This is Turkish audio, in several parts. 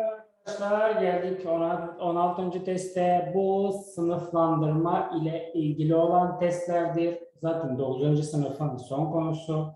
Arkadaşlar geldik 16. teste. Bu sınıflandırma ile ilgili olan testlerdir. Zaten 9. sınıfın son konusu.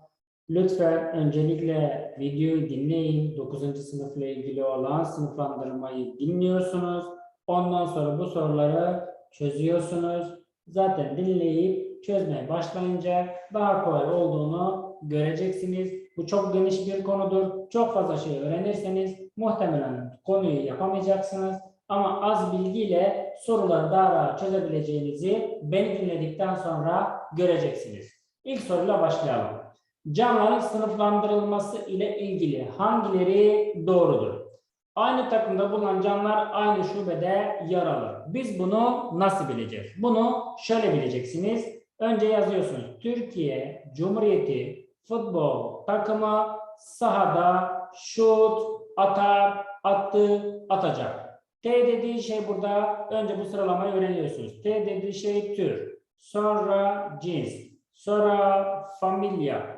Lütfen öncelikle videoyu dinleyin. 9. sınıfla ilgili olan sınıflandırmayı dinliyorsunuz. Ondan sonra bu soruları çözüyorsunuz. Zaten dinleyip çözmeye başlayınca daha kolay olduğunu göreceksiniz. Bu çok geniş bir konudur. Çok fazla şey öğrenirseniz muhtemelen konuyu yapamayacaksınız. Ama az bilgiyle soruları daha rahat çözebileceğinizi beni dinledikten sonra göreceksiniz. İlk soruyla başlayalım. Canlıların sınıflandırılması ile ilgili hangileri doğrudur? Aynı takımda bulunan canlılar aynı şubede yer alır. Biz bunu nasıl bileceğiz? Bunu şöyle bileceksiniz. Önce yazıyorsunuz. Türkiye Cumhuriyeti futbol takımı sahada şut atar, attı, atacak. T dediği şey burada. Önce bu sıralamayı öğreniyorsunuz. T dediği şey tür. Sonra cins. Sonra familya.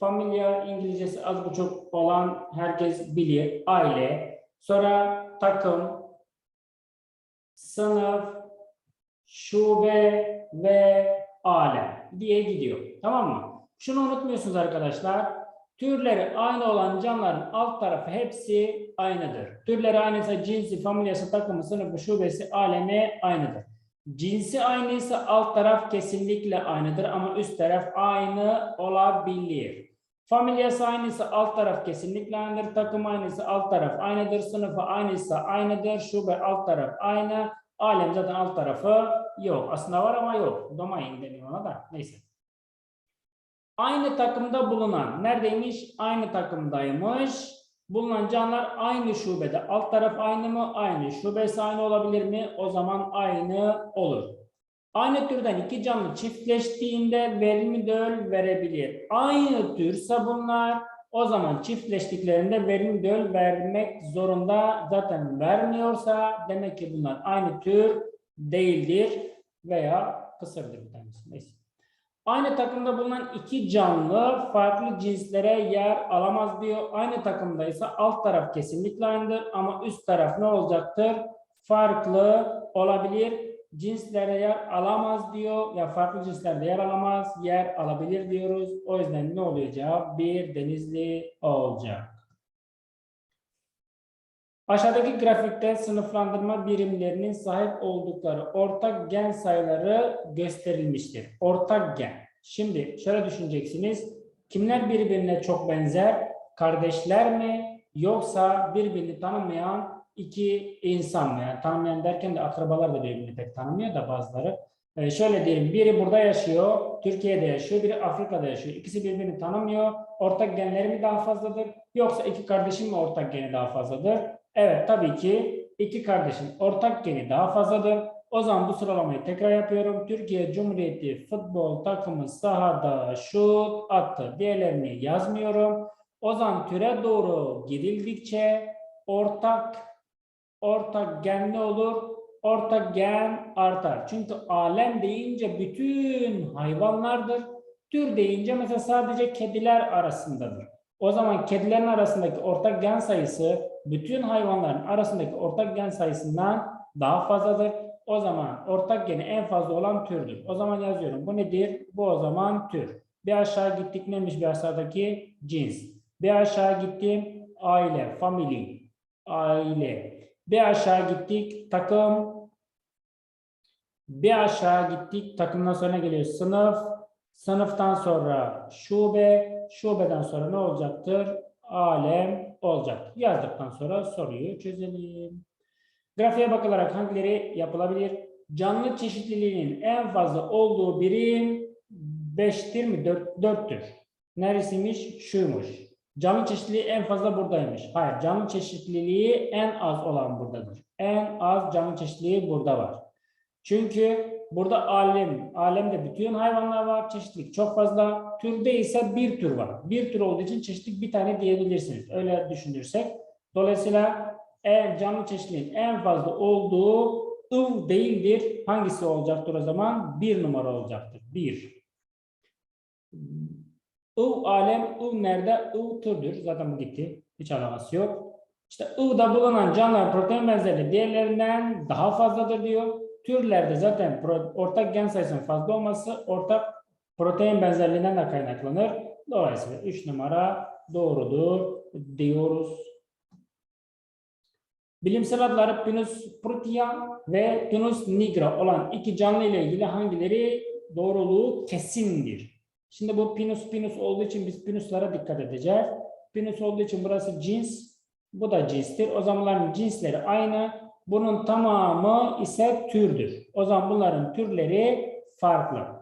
Familya İngilizcesi az buçuk olan herkes bilir. Aile. Sonra takım, sınıf, şube ve alem diye gidiyor. Tamam mı? Şunu unutmuyorsunuz arkadaşlar. Türleri aynı olan canlıların alt tarafı hepsi aynıdır. Türleri aynıysa cinsi, familyası, takımı, sınıfı, şubesi, alemi aynıdır. Cinsi aynıysa alt taraf kesinlikle aynıdır ama üst taraf aynı olabilir. Familyası aynıysa alt taraf kesinlikle aynıdır. Takım aynıysa alt taraf aynıdır. Sınıfı aynıysa aynıdır. Şube alt taraf aynı. Alem zaten alt tarafı yok. Aslında var ama yok. Domain deniyor ona da. Neyse. Aynı takımda bulunan, neredeymiş? Aynı takımdaymış. Bulunan canlılar aynı şubede. Alt taraf aynı mı? Aynı. Şubesi aynı olabilir mi? O zaman aynı olur. Aynı türden iki canlı çiftleştiğinde verimli döl verebilir. Aynı türse bunlar o zaman çiftleştiklerinde verimli döl vermek zorunda. Zaten vermiyorsa demek ki bunlar aynı tür değildir veya kısırdır bir tanesi. Neyse. Aynı takımda bulunan iki canlı farklı cinslere yer alamaz diyor. Aynı takımdaysa alt taraf kesinlikle aynıdır ama üst taraf ne olacaktır? Farklı olabilir. Cinslere yer alamaz diyor. Ya farklı cinslerde yer alamaz, yer alabilir diyoruz. O yüzden ne oluyor cevap? Bir denizli olacak. Aşağıdaki grafikte sınıflandırma birimlerinin sahip oldukları ortak gen sayıları gösterilmiştir. Ortak gen. Şimdi şöyle düşüneceksiniz. Kimler birbirine çok benzer? Kardeşler mi? Yoksa birbirini tanımayan iki insan mı? Yani tanımayan derken de akrabalar da birbirini pek tanımıyor da bazıları. Ee, şöyle diyelim biri burada yaşıyor, Türkiye'de yaşıyor, biri Afrika'da yaşıyor. İkisi birbirini tanımıyor. Ortak genleri mi daha fazladır? Yoksa iki kardeşin mi ortak geni daha fazladır? Evet tabii ki iki kardeşin ortak geni daha fazladır. O zaman bu sıralamayı tekrar yapıyorum. Türkiye Cumhuriyeti futbol takımı sahada şut attı. Diğerlerini yazmıyorum. O zaman türe doğru gidildikçe ortak ortak gen ne olur? Ortak gen artar. Çünkü alem deyince bütün hayvanlardır. Tür deyince mesela sadece kediler arasındadır. O zaman kedilerin arasındaki ortak gen sayısı bütün hayvanların arasındaki ortak gen sayısından daha fazladır. O zaman ortak geni en fazla olan türdür. O zaman yazıyorum. Bu nedir? Bu o zaman tür. Bir aşağı gittik neymiş bir aşağıdaki cins. Bir aşağı gittim aile, family, aile. Bir aşağı gittik takım. Bir aşağı gittik takımdan sonra geliyor sınıf. Sınıftan sonra şube. Şubeden sonra ne olacaktır? Alem olacak. Yazdıktan sonra soruyu çözelim. Grafiğe bakılarak hangileri yapılabilir? Canlı çeşitliliğinin en fazla olduğu birim 5'tir mi? 4, 4'tür. Neresiymiş? Şuymuş. Canlı çeşitliliği en fazla buradaymış. Hayır, canlı çeşitliliği en az olan buradadır. En az canlı çeşitliliği burada var. Çünkü burada alem, alemde bütün hayvanlar var. Çeşitlilik çok fazla. Türde ise bir tür var. Bir tür olduğu için çeşitlilik bir tane diyebilirsiniz. Öyle düşünürsek. Dolayısıyla en canlı çeşitliliğin en fazla olduğu ıv değildir. Hangisi olacaktır o zaman? Bir numara olacaktır. Bir. Iv alem, ıv nerede? Iv türdür. Zaten bu gitti. Hiç alakası yok. İşte I'da bulunan canlılar protein benzerliği diğerlerinden daha fazladır diyor. Türlerde zaten ortak gen sayısının fazla olması ortak protein benzerliğinden de kaynaklanır. Dolayısıyla 3 numara doğrudur diyoruz. Bilimsel adları Pinus prutia ve Pinus nigra olan iki canlı ile ilgili hangileri doğruluğu kesindir? Şimdi bu Pinus Pinus olduğu için biz Pinus'lara dikkat edeceğiz. Pinus olduğu için burası cins, bu da cinstir. O zaman cinsleri aynı. Bunun tamamı ise türdür. O zaman bunların türleri farklı.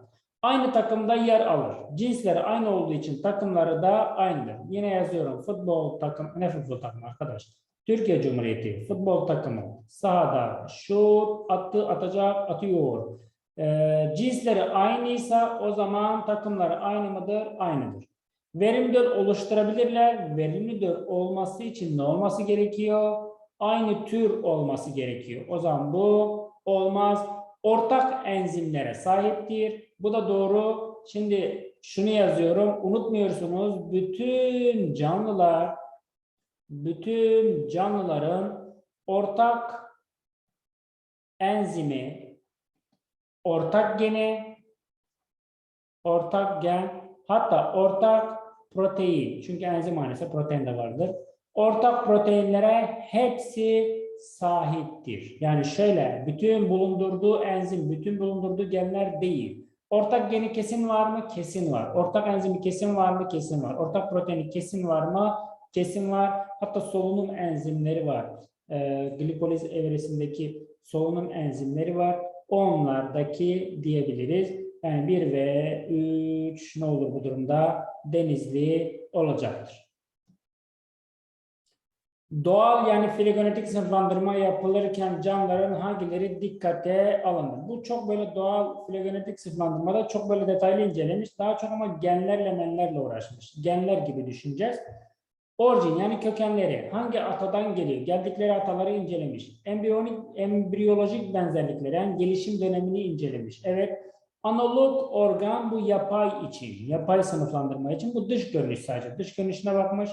Aynı takımda yer alır. Cinsleri aynı olduğu için takımları da aynıdır. Yine yazıyorum. Futbol takım, ne futbol takımı arkadaş? Türkiye Cumhuriyeti futbol takımı sahada şut attı, atacak, atıyor. Ee, cinsleri aynıysa o zaman takımları aynı mıdır? Aynıdır. Verimlidir oluşturabilirler. Verimlidir olması için ne olması gerekiyor? Aynı tür olması gerekiyor. O zaman bu olmaz. Ortak enzimlere sahiptir. Bu da doğru. Şimdi şunu yazıyorum. Unutmuyorsunuz. Bütün canlılar bütün canlıların ortak enzimi, ortak geni, ortak gen, hatta ortak protein. Çünkü enzim aynısı protein de vardır. Ortak proteinlere hepsi sahiptir. Yani şöyle, bütün bulundurduğu enzim, bütün bulundurduğu genler değil. Ortak geni kesin var mı? Kesin var. Ortak enzimi kesin var mı? Kesin var. Ortak proteini kesin var mı? Kesin var. Hatta solunum enzimleri var. Ee, glipoliz evresindeki solunum enzimleri var. Onlardaki diyebiliriz. Yani 1 ve 3 ne olur bu durumda? Denizli olacaktır. Doğal yani filogenetik sınıflandırma yapılırken canlıların hangileri dikkate alınır? Bu çok böyle doğal filogenetik sınıflandırmada çok böyle detaylı incelemiş. Daha çok ama genlerle menlerle uğraşmış. Genler gibi düşüneceğiz. Orijin yani kökenleri hangi atadan geliyor? Geldikleri ataları incelemiş. Embriyonik, embriyolojik benzerlikleri yani gelişim dönemini incelemiş. Evet. Analog organ bu yapay için, yapay sınıflandırma için bu dış görünüş sadece. Dış görünüşüne bakmış.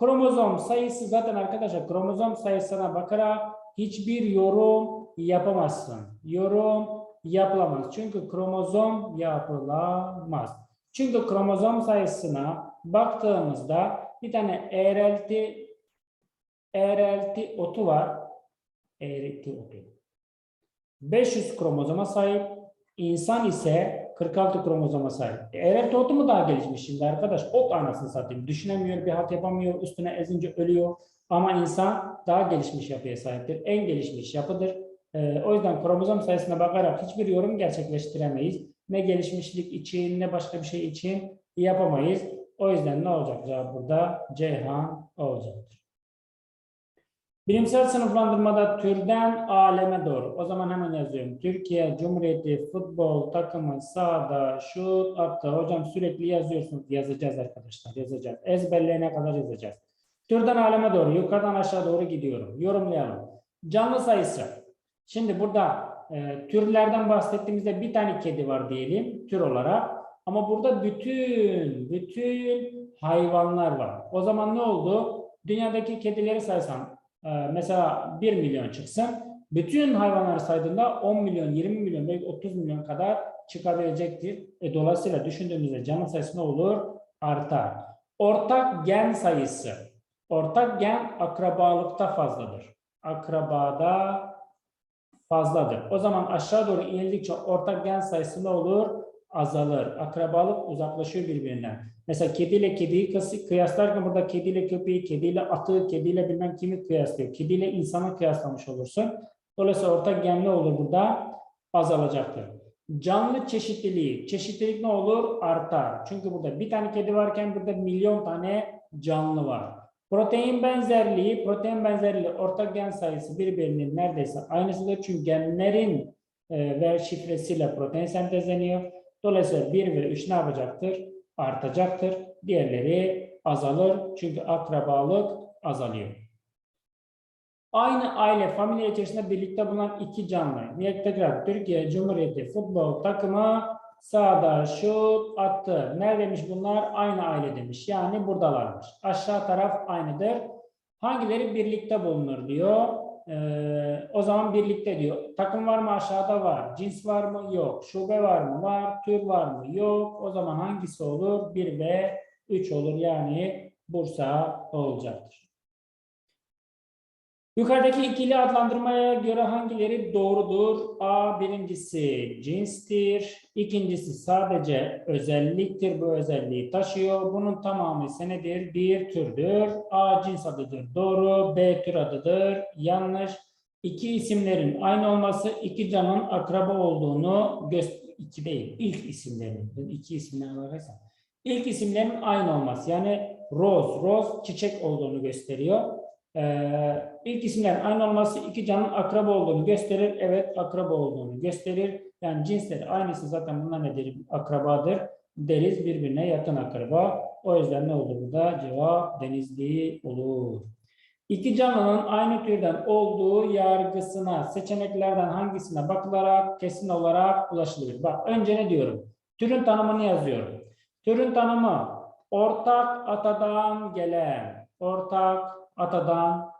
Kromozom sayısı zaten arkadaşlar kromozom sayısına bakarak hiçbir yorum yapamazsın. Yorum yapılamaz. Çünkü kromozom yapılamaz. Çünkü kromozom sayısına baktığımızda bir tane ERLT ERLT otu var. ERLT otu. 500 kromozoma sahip. İnsan ise 46 kromozoma sahip. ERLT otu mu daha gelişmiş şimdi arkadaş? Ot anasını satayım. Düşünemiyor, bir halt yapamıyor, üstüne ezince ölüyor. Ama insan daha gelişmiş yapıya sahiptir. En gelişmiş yapıdır. Ee, o yüzden kromozom sayısına bakarak hiçbir yorum gerçekleştiremeyiz. Ne gelişmişlik için ne başka bir şey için yapamayız. O yüzden ne olacak cevap burada? Ceyhan olacaktır. Bilimsel sınıflandırmada türden aleme doğru. O zaman hemen yazıyorum. Türkiye Cumhuriyeti futbol takımı sahada şut attı. Hocam sürekli yazıyorsunuz. Yazacağız arkadaşlar. Yazacağız. Ezberleyene kadar yazacağız. Türden aleme doğru. Yukarıdan aşağı doğru gidiyorum. Yorumlayalım. Canlı sayısı. Şimdi burada e, türlerden bahsettiğimizde bir tane kedi var diyelim tür olarak. Ama burada bütün bütün hayvanlar var. O zaman ne oldu? Dünyadaki kedileri saysan e, mesela 1 milyon çıksın. Bütün hayvanları saydığında 10 milyon, 20 milyon, belki 30 milyon kadar çıkabilecektir. E, dolayısıyla düşündüğümüzde canlı sayısı ne olur? Artar. Ortak gen sayısı. Ortak gen akrabalıkta fazladır. Akrabada fazladır. O zaman aşağı doğru inildikçe ortak gen sayısı ne olur? Azalır. Akrabalık uzaklaşıyor birbirinden. Mesela kediyle kediyi kıyaslarken burada kediyle köpeği, kediyle atı, kediyle bilmem kimi kıyaslıyor. Kediyle insanı kıyaslamış olursun. Dolayısıyla ortak gen ne olur burada? Azalacaktır. Canlı çeşitliliği. Çeşitlilik ne olur? Artar. Çünkü burada bir tane kedi varken burada milyon tane canlı var. Protein benzerliği, protein benzerliği ortak gen sayısı birbirinin neredeyse aynısıdır. Çünkü genlerin e, ve şifresiyle protein sentezleniyor. Dolayısıyla 1 ve 3 ne yapacaktır? Artacaktır. Diğerleri azalır. Çünkü akrabalık azalıyor. Aynı aile, familya içerisinde birlikte bulunan iki canlı. Niyet tekrar Türkiye Cumhuriyeti futbol takımı sağda şut attı. Neredeymiş bunlar? Aynı aile demiş. Yani buradalarmış. Aşağı taraf aynıdır. Hangileri birlikte bulunur diyor. Ee, o zaman birlikte diyor. Takım var mı? Aşağıda var. Cins var mı? Yok. Şube var mı? Var. Tür var mı? Yok. O zaman hangisi olur? 1 ve 3 olur. Yani Bursa olacaktır. Yukarıdaki ikili adlandırmaya göre hangileri doğrudur? A birincisi cinstir. İkincisi sadece özelliktir. Bu özelliği taşıyor. Bunun tamamı ise nedir? Bir türdür. A cins adıdır. Doğru. B tür adıdır. Yanlış. İki isimlerin aynı olması iki canın akraba olduğunu göster iki değil. ilk isimlerin. İki isimden bakarsam. İlk isimlerin aynı olması. Yani Rose, Rose çiçek olduğunu gösteriyor. Ee, ilk isimlerin aynı olması iki canın akraba olduğunu gösterir. Evet akraba olduğunu gösterir. Yani cinsleri aynısı zaten bunlar nedir? Akrabadır deriz birbirine yakın akraba. O yüzden ne olur burada? Cevap denizli olur. İki canlının aynı türden olduğu yargısına seçeneklerden hangisine bakılarak kesin olarak ulaşılır? Bak önce ne diyorum? Türün tanımını yazıyorum. Türün tanımı ortak atadan gelen, ortak atadan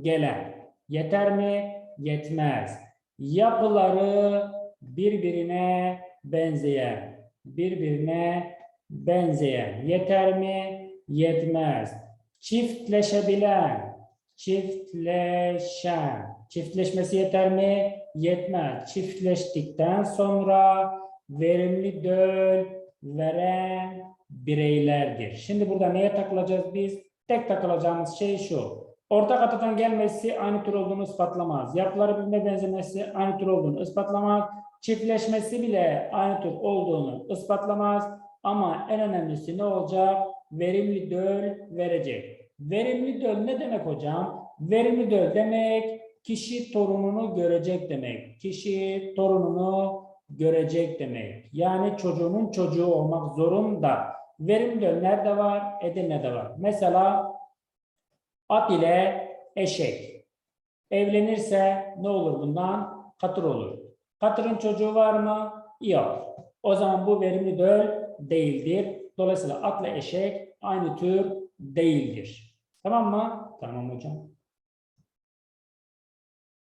gelen. Yeter mi? Yetmez. Yapıları birbirine benzeyen, birbirine benzeyen. Yeter mi? Yetmez. Çiftleşebilen, çiftleşen. Çiftleşmesi yeter mi? Yetmez. Çiftleştikten sonra verimli döl veren bireylerdir. Şimdi burada neye takılacağız biz? Tek takılacağımız şey şu. Ortak atadan gelmesi aynı tür olduğunu ispatlamaz. Yapıları birbirine benzemesi aynı tür olduğunu ispatlamaz. Çiftleşmesi bile aynı tür olduğunu ispatlamaz. Ama en önemlisi ne olacak? Verimli döl verecek. Verimli döl ne demek hocam? Verimli döl demek kişi torununu görecek demek. Kişi torununu görecek demek. Yani çocuğunun çocuğu olmak zorunda. Verimli nerede var? Edirne'de var. Mesela at ile eşek. Evlenirse ne olur bundan? Katır olur. Katırın çocuğu var mı? Yok. O zaman bu verimli döl değildir. Dolayısıyla atla eşek aynı tür değildir. Tamam mı? Tamam hocam.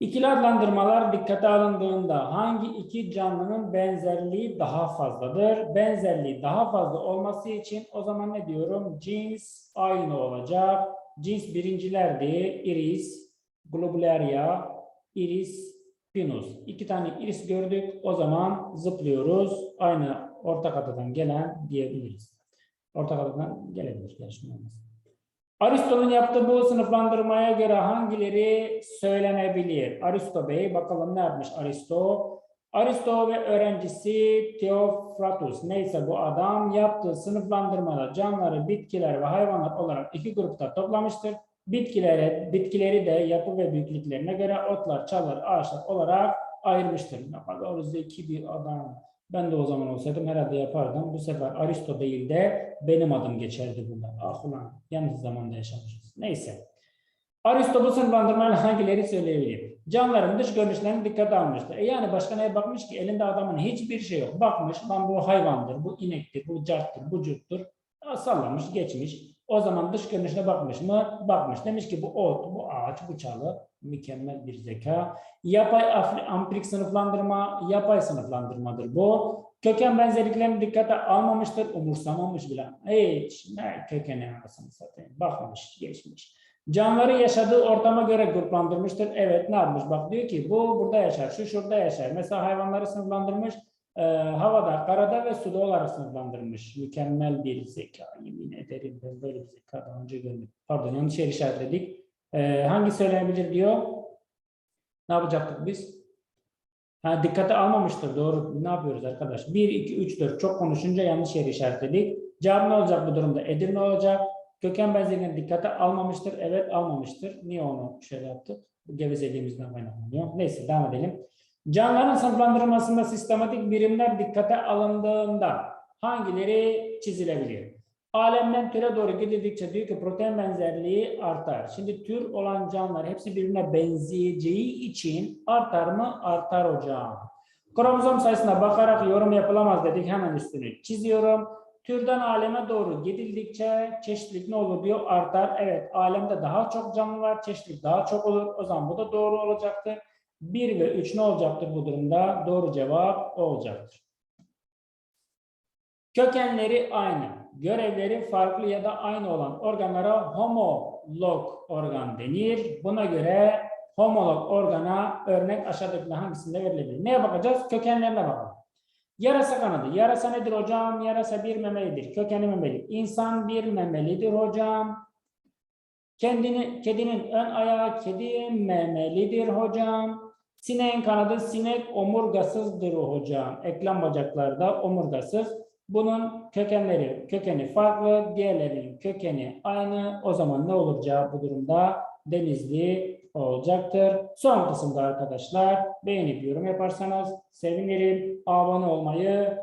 İkili adlandırmalar dikkate alındığında hangi iki canlının benzerliği daha fazladır? Benzerliği daha fazla olması için o zaman ne diyorum? Cins aynı olacak. Cins birincilerdi. Iris, globularia, iris, pinus. İki tane iris gördük. O zaman zıplıyoruz. Aynı ortak atadan gelen diyebiliriz. Ortak atadan gelebilir. Yarışma olmaz. Aristo'nun yaptığı bu sınıflandırmaya göre hangileri söylenebilir? Aristo Bey bakalım ne yapmış Aristo? Aristo ve öğrencisi Theophratus neyse bu adam yaptığı sınıflandırmada canlıları, bitkiler ve hayvanlar olarak iki grupta toplamıştır. Bitkilere, bitkileri de yapı ve büyüklüklerine göre otlar, çalılar, ağaçlar olarak ayırmıştır. Ne kadar zeki bir adam. Ben de o zaman olsaydım herhalde yapardım. Bu sefer Aristo değil de benim adım geçerdi burada. Ah ulan yanlış zamanda yaşamışız. Neyse. Aristo bu sınıflandırmayla hangileri söyleyebilir? Canlıların dış görünüşlerini dikkate almıştır. E yani başka neye bakmış ki? Elinde adamın hiçbir şey yok. Bakmış lan bu hayvandır, bu inektir, bu carttır, bu curttur. Ya Sallamış, geçmiş. O zaman dış görünüşüne bakmış mı? Bakmış. Demiş ki bu ot, bu ağaç, bu çalı. Mükemmel bir zeka. Yapay ampirik sınıflandırma, yapay sınıflandırmadır bu. Köken benzerliklerini dikkate almamıştır, umursamamış bile. Hiç ne kökeni anasını satayım. Bakmış, geçmiş. Canlıları yaşadığı ortama göre gruplandırmıştır. Evet ne yapmış? Bak diyor ki bu burada yaşar, şu şurada yaşar. Mesela hayvanları sınıflandırmış. E, havada, karada ve suda olarak sınıflandırmış. Mükemmel bir zeka. Yemin ederim ben böyle bir zeka daha önce görmedim. Pardon yanlış yer işaretledik. E, hangi söylenebilir diyor? Ne yapacaktık biz? Ha, dikkate almamıştır. Doğru. Ne yapıyoruz arkadaş? 1, 2, 3, 4. Çok konuşunca yanlış yeri işaretledik. Cevap ne olacak bu durumda? Edirne olacak. Köken benzerliğini dikkate almamıştır. Evet almamıştır. Niye onu şöyle yaptık? Gevezeliğimizden kaynaklanıyor. Neyse devam edelim. Canlıların sınıflandırılmasında sistematik birimler dikkate alındığında hangileri çizilebilir? Alemden türe doğru gidildikçe diyor ki protein benzerliği artar. Şimdi tür olan canlılar hepsi birbirine benzeyeceği için artar mı? Artar hocam. Kromozom sayısına bakarak yorum yapılamaz dedik. Hemen üstünü çiziyorum. Türden aleme doğru gidildikçe çeşitlilik ne olur diyor artar. Evet alemde daha çok canlı var. Çeşitlilik daha çok olur. O zaman bu da doğru olacaktır. 1 ve 3 ne olacaktır bu durumda? Doğru cevap o olacaktır. Kökenleri aynı, görevleri farklı ya da aynı olan organlara homolog organ denir. Buna göre homolog organa örnek aşağıdakilerden hangisinde verilebilir? Neye bakacağız? Kökenlerine bakalım. Yarasa kanadı. Yarasa nedir hocam? Yarasa bir memelidir. Kökeni memeli. İnsan bir memelidir hocam. Kendini, kedinin ön ayağı kedi memelidir hocam. Sineğin kanadı sinek omurgasızdır hocam. Eklem bacakları da omurgasız. Bunun kökenleri, kökeni farklı, diğerlerinin kökeni aynı. O zaman ne olacağı bu durumda denizli olacaktır. Son kısımda arkadaşlar beğenip yorum yaparsanız sevinirim. Abone olmayı.